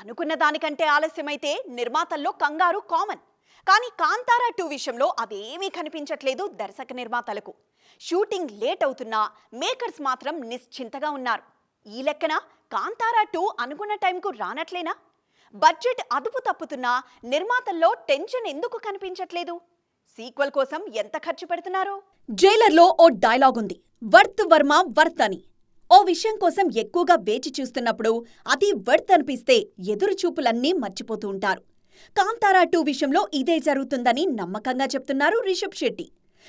అనుకున్న దానికంటే ఆలస్యమైతే నిర్మాతల్లో కంగారు కామన్ కానీ కాంతారా టూ విషయంలో అదేమీ కనిపించట్లేదు దర్శక నిర్మాతలకు. షూటింగ్ లేట్ అవుతున్నా మేకర్స్ మాత్రం నిశ్చింతగా ఉన్నారు. ఈ లెక్కన కాంతారా టూ అనుకున్న టైంకు రానట్లేనా? బడ్జెట్ అదుపు తప్పుతున్నా నిర్మాతల్లో టెన్షన్ ఎందుకు కనిపించట్లేదు? సీక్వెల్ కోసం ఎంత ఖర్చు పెడుతున్నారు? జైలర్లో ఓ డైలాగ్ ఉంది. వర్త్ వర్మ వర్త్ అని ఓ విషయం కోసం ఎక్కువగా వేచి చూస్తున్నప్పుడు అది వర్త్ అనిపిస్తే ఎదురుచూపులన్నీ మర్చిపోతూ ఉంటారు. కాంతారా టూ విషయంలో ఇదే జరుగుతుందని నమ్మకంగా చెప్తున్నారు రిషబ్ శెట్టి.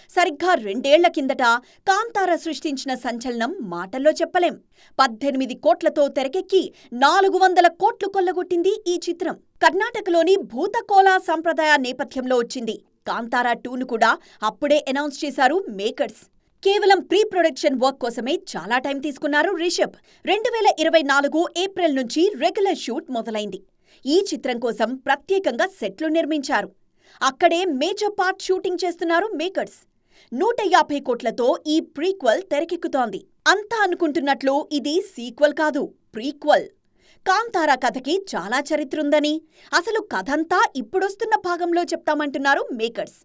సరిగ్గా రెండేళ్ళ కిందట కాంతార సృష్టించిన సంచలనం మాటల్లో చెప్పలేం. పద్దెనిమిది కోట్లతో తెరకెక్కి నాలుగు వందల కోట్లు కొల్లగొట్టింది ఈ చిత్రం. కర్ణాటకలోని భూతకోలా సంప్రదాయ నేపథ్యంలో వచ్చింది. కాంతారా టూను కూడా అప్పుడే అనౌన్స్ చేశారు మేకర్స్. కేవలం ప్రీ ప్రొడక్షన్ వర్క్ కోసమే చాలా టైం తీసుకున్నారు రిషబ్. రెండు వేల ఇరవై నాలుగు ఏప్రిల్ నుంచి రెగ్యులర్ షూట్ మొదలైంది. ఈ చిత్రం కోసం ప్రత్యేకంగా సెట్లు నిర్మించారు. అక్కడే మేజర్ పార్ట్ షూటింగ్ చేస్తున్నారు మేకర్స్. నూట యాభై కోట్లతో ఈ ప్రీక్వల్ తెరకెక్కుతోంది. అంతా అనుకుంటున్నట్లు ఇది సీక్వెల్ కాదు ప్రీక్వల్. కాంతారా కథకి చాలా చరిత్రుందని అసలు కథంతా ఇప్పుడొస్తున్న భాగంలో చెప్తామంటున్నారు మేకర్స్.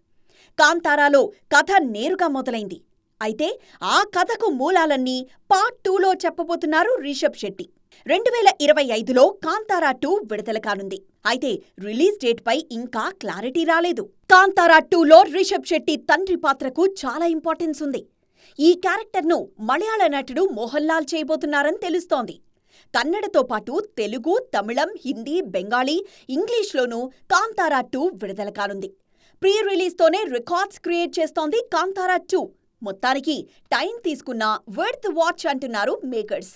కాంతారాలో కథ నేరుగా మొదలైంది. అయితే ఆ కథకు మూలాలన్నీ పార్ట్ టూలో చెప్పబోతున్నారు రిషబ్ శెట్టి. రెండు వేల ఇరవై ఐదులో కాంతారా టూ విడుదల కానుంది. అయితే రిలీజ్ డేట్ పై ఇంకా క్లారిటీ రాలేదు. కాంతారా టూలో రిషబ్ శెట్టి తండ్రి పాత్రకు చాలా ఇంపార్టెన్స్ ఉంది. ఈ క్యారెక్టర్ను మలయాళ నటుడు మోహన్ లాల్ చేయబోతున్నారని తెలుస్తోంది. కన్నడతో పాటు తెలుగు తమిళం హిందీ బెంగాలీ ఇంగ్లీష్లోనూ కాంతారా టూ విడుదల కానుంది. ప్రీ రిలీజ్తోనే రికార్డ్స్ క్రియేట్ చేస్తోంది కాంతారా టూ మొత్తానికి టైం తీసుకున్న వర్త్ వాచ్ అంటున్నారు మేకర్స్.